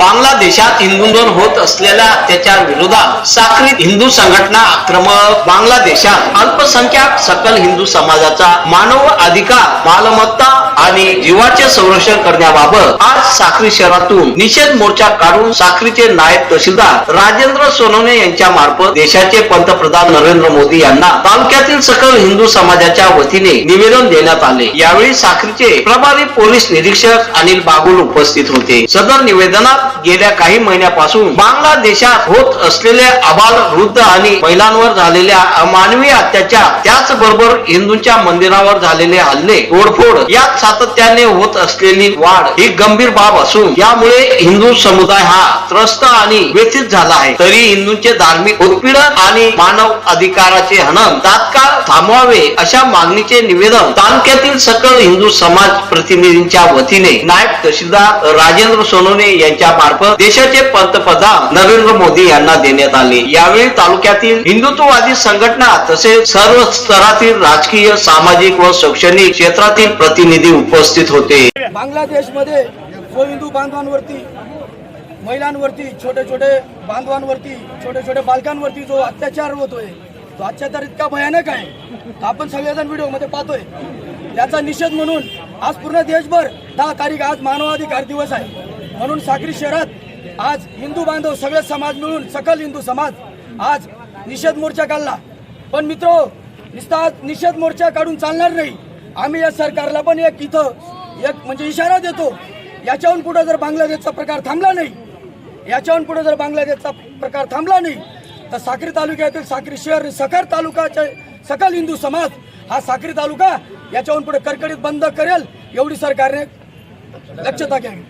बांगलादेशात हिंदूंवर होत असलेल्या अत्याचार विरोधात साखरीत हिंदू संघटना आक्रमक बांगलादेशात अल्पसंख्याक सकल हिंदू समाजाचा मानव अधिकार मालमत्ता आणि जीवाचे संरक्षण करण्याबाबत आज साक्री शहरातून निषेध मोर्चा काढून साक्रीचे नायब तहसीलदार राजेंद्र सोनवणे यांच्या मार्फत देशाचे पंतप्रधान नरेंद्र मोदी यांना तालुक्यातील सकल हिंदू समाजाच्या वतीने निवेदन देण्यात आले. यावेळी साक्रीचे प्रभारी पोलीस निरीक्षक अनिल बागुल उपस्थित होते. सदर निवेदनात गेल्या काही महिन्यापासून बांगलादेशात होत असलेले अबाल वृद्ध आणि महिलांवर झालेल्या अमानवीय अत्याचार त्याचबरोबर हिंदूंच्या मंदिरावर झालेले हल्ले तोडफोड यात सातत्याने होत असलेली वाढ ही गंभीर बाब असून यामुळे हिंदू समुदाय हा त्रस्त आणि व्यथित झाला आहे. तरी हिंदूंचे धार्मिक उत्पीडन आणि मानव अधिकाराचे हनन तात्काळ थांबवावे अशा मागणीचे निवेदन तालुक्यातील सकल हिंदू समाज प्रतिनिधींच्या वतीने नायब तहसीलदार राजेंद्र सोनवणे यांच्या मार्फत देशाचे पंतप्रधान नरेंद्र मोदी यांना देण्यात आले. यावेळी तालुक्यातील हिंदुत्ववादी संघटना तसेच सर्व स्तरातील राजकीय सामाजिक व शैक्षणिक क्षेत्रातील प्रतिनिधी उपस्थित होते. बांगलादेशमध्ये जो हिंदू बांधवांवरती महिलांवरती छोटे छोटे बांधवांवरती छोटे छोटे बालकांवरती जो अत्याचार होतोय तो अत्याचार इतका भयानक आहे आपण सगळेजण व्हिडिओमध्ये पाहतोय. याचा निषेध म्हणून आज पूर्ण देशभर दहा तारीख आज मानवाधिकार दिवस आहे. म्हणून साक्री शहरात आज हिंदू बांधव सगळे समाज मिळून सकल हिंदू समाज आज निषेध मोर्चा काढला. पण मित्र नुसता आज निषेध मोर्चा काढून चालणार नाही. आम्ही या सरकारला पण एक इथं एक म्हणजे इशारा देतो. याच्याहून पुढे जर बांगलादेशचा प्रकार थांबला नाही याच्याहून पुढे जर बांगलादेशचा प्रकार थांबला नाही तर साक्री तालुक्यातील साक्री शहर सखर तालुकाचे सकल हिंदू समाज हा साक्री तालुका याच्याहून पुढे कडकडीत बंद करेल एवढी सरकारने दक्षता घ्यावी.